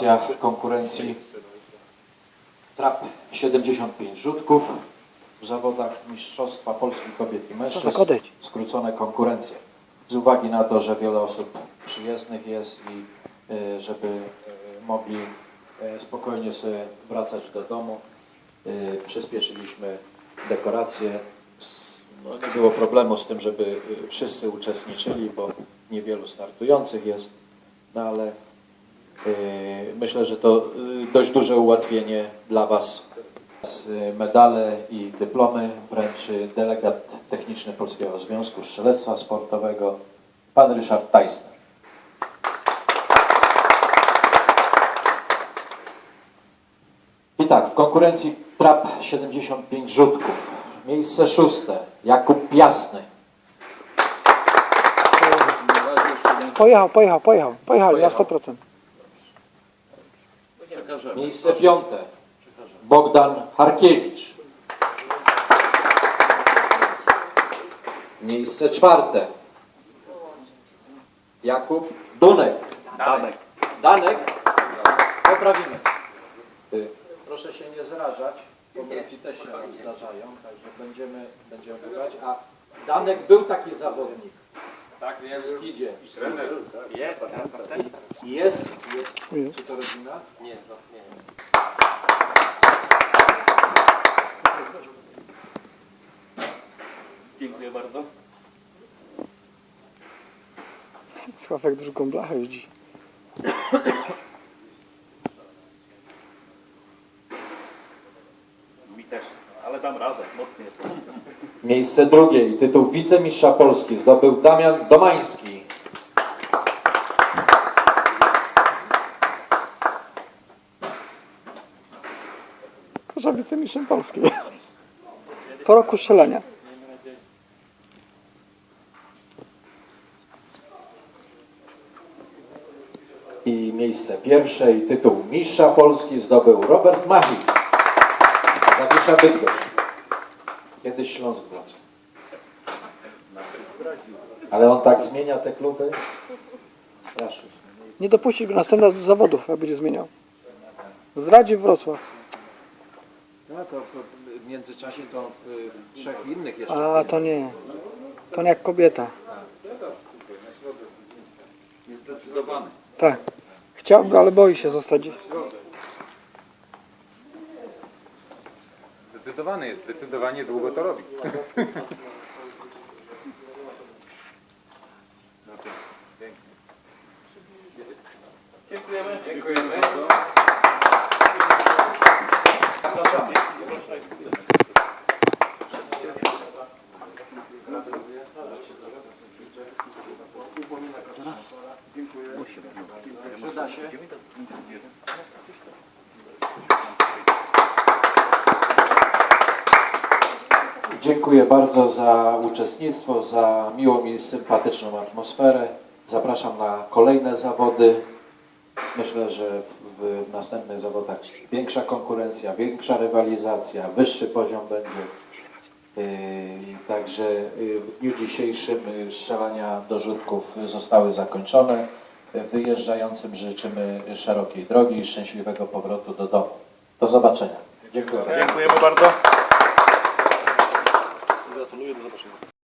W konkurencji trap 75 rzutków w zawodach Mistrzostwa Polski Kobiet i Mężczyzn. Skrócone konkurencje. Z uwagi na to, że wiele osób przyjezdnych jest i y, żeby y, mogli y, spokojnie sobie wracać do domu, przyspieszyliśmy dekoracje. No, nie było problemu z tym, żeby wszyscy uczestniczyli, bo niewielu startujących jest, no ale myślę, że to y, dość duże ułatwienie dla Was. Y, medale i dyplomy wręczy delegat techniczny Polskiego Związku Strzelectwa Sportowego, pan Ryszard Tajsner. I tak, w konkurencji trap 75 rzutków. Miejsce szóste, Jakub Jasny. Pojechał, pojechał, pojechał, pojechał, pojechał. na 100%. Przekażemy. Miejsce piąte. Bogdan Harkiewicz. Miejsce czwarte. Jakub Dunek. Danek. Danek. Poprawimy. Y, Proszę się nie zrażać, bo ci też się zdarzają, także będziemy, będziemy grać. A Danek był taki zawodnik. Tak, jest. Idzie. Jest. Jest. Jest. Czy to rodzina? Nie. Dziękuję bardzo. Sławek drugą blachę jeździ. Mi też, ale dam radę, mocniej. Miejsce drugie i tytuł wicemistrza Polski zdobył Damian Domański. Że wicemistrzem Polski. Po roku strzelania. I miejsce pierwsze i tytuł mistrza Polski zdobył Robert Machik. Zawisza Bydgoszcz. Kiedyś Śląsk wraca. Ale on tak zmienia te kluby. Strasznie. Nie dopuścić go następny raz do zawodów, jak będzie zmieniał. Zdradzi Wrocław. No to w międzyczasie to w trzech innych jeszcze. A to nie. To nie jak kobieta. Zdecydowany. Tak. Chciałby, ale boi się zostać. Zdecydowany jest, zdecydowanie długo to robi. Dziękujemy. Dziękujemy. Dziękuję bardzo za uczestnictwo, za miłą i sympatyczną atmosferę. Zapraszam na kolejne zawody. Myślę, że w następnych zawodach większa konkurencja, większa rywalizacja, wyższy poziom będzie. Yy, Także yy, w dniu dzisiejszym yy, strzelania do rzutków zostały zakończone. Wyjeżdżającym życzymy szerokiej drogi i szczęśliwego powrotu do domu. Do zobaczenia. Dziękuję. Dziękujemy bardzo. Gratuluję, do zobaczenia.